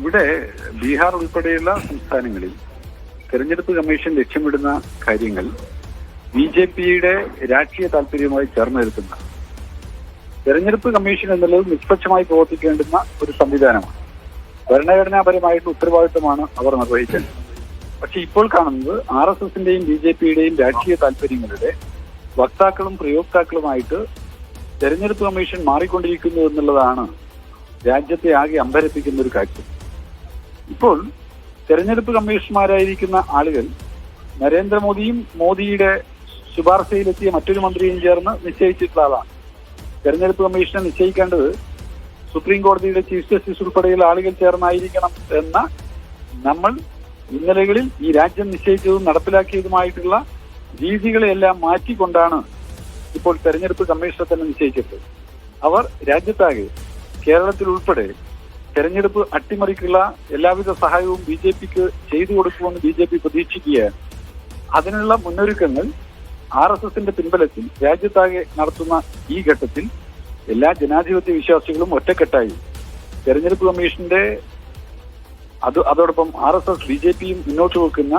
ഇവിടെ ബീഹാർ ഉൾപ്പെടെയുള്ള സംസ്ഥാനങ്ങളിൽ തെരഞ്ഞെടുപ്പ് കമ്മീഷൻ ലക്ഷ്യമിടുന്ന കാര്യങ്ങൾ ബി ജെ പിയുടെ രാഷ്ട്രീയ താല്പര്യവുമായി ചേർന്ന് നിൽക്കുന്ന തെരഞ്ഞെടുപ്പ് കമ്മീഷൻ എന്നുള്ളത് നിഷ്പക്ഷമായി പ്രവർത്തിക്കേണ്ടുന്ന ഒരു സംവിധാനമാണ്. ഭരണഘടനാപരമായിട്ട് ഉത്തരവാദിത്തമാണ് അവർ നിർവഹിക്കേണ്ടത്. പക്ഷെ ഇപ്പോൾ കാണുന്നത് ആർ എസ് എസിന്റെയും ബി ജെ പിയുടെയും രാഷ്ട്രീയ താല്പര്യങ്ങളുടെ വക്താക്കളും പ്രയോക്താക്കളുമായിട്ട് തെരഞ്ഞെടുപ്പ് കമ്മീഷൻ മാറിക്കൊണ്ടിരിക്കുന്നു എന്നുള്ളതാണ് രാജ്യത്തെ ആകെ അമ്പരപ്പിക്കുന്ന ഒരു കാര്യം ഇപ്പോൾ തെരഞ്ഞെടുപ്പ് കമ്മീഷണർമാരായിരിക്കുന്ന ആളുകൾ നരേന്ദ്രമോദിയും മോദിയുടെ ശുപാർശയിലെത്തിയ മറ്റൊരു മന്ത്രിയും ചേർന്ന് നിശ്ചയിച്ചിട്ടുള്ള ആളാണ്. തെരഞ്ഞെടുപ്പ് കമ്മീഷനെ നിശ്ചയിക്കേണ്ടത് സുപ്രീം കോടതിയുടെ ചീഫ് ജസ്റ്റിസ് ഉൾപ്പെടെയുള്ള ആളുകൾ ചേർന്നായിരിക്കണം എന്ന നമ്മൾ ഇന്നലകളിൽ ഈ രാജ്യം നിശ്ചയിച്ചതും നടപ്പിലാക്കിയതുമായിട്ടുള്ള രീതികളെയെല്ലാം മാറ്റിക്കൊണ്ടാണ് ഇപ്പോൾ തെരഞ്ഞെടുപ്പ് കമ്മീഷനെ തന്നെ നിശ്ചയിച്ചിട്ടുള്ളത്. അവർ രാജ്യത്താകെ കേരളത്തിൽ ഉൾപ്പെടെ തെരഞ്ഞെടുപ്പ് അട്ടിമറിക്കുള്ള എല്ലാവിധ സഹായവും ബി ജെ പിക്ക് ചെയ്തു കൊടുക്കുമെന്ന് ബി ജെ പി പ്രതീക്ഷിക്കുകയാണ്. അതിനുള്ള മുന്നൊരുക്കങ്ങൾ ആർ എസ് എസിന്റെ പിൻബലത്തിൽ രാജ്യത്താകെ നടത്തുന്ന ഈ ഘട്ടത്തിൽ എല്ലാ ജനാധിപത്യ വിശ്വാസികളും ഒറ്റക്കെട്ടായി. തെരഞ്ഞെടുപ്പ് കമ്മീഷന്റെ അത് അതോടൊപ്പം R S S B J പിയും മുന്നോട്ട് വെക്കുന്ന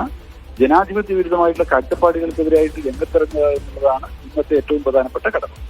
ജനാധിപത്യ വിരുദ്ധമായിട്ടുള്ള കാഴ്ചപ്പാടുകൾക്കെതിരായിട്ട് രംഗത്തിറങ്ങുക എന്നുള്ളതാണ് ഇന്നത്തെ ഏറ്റവും പ്രധാനപ്പെട്ട ഘടകം.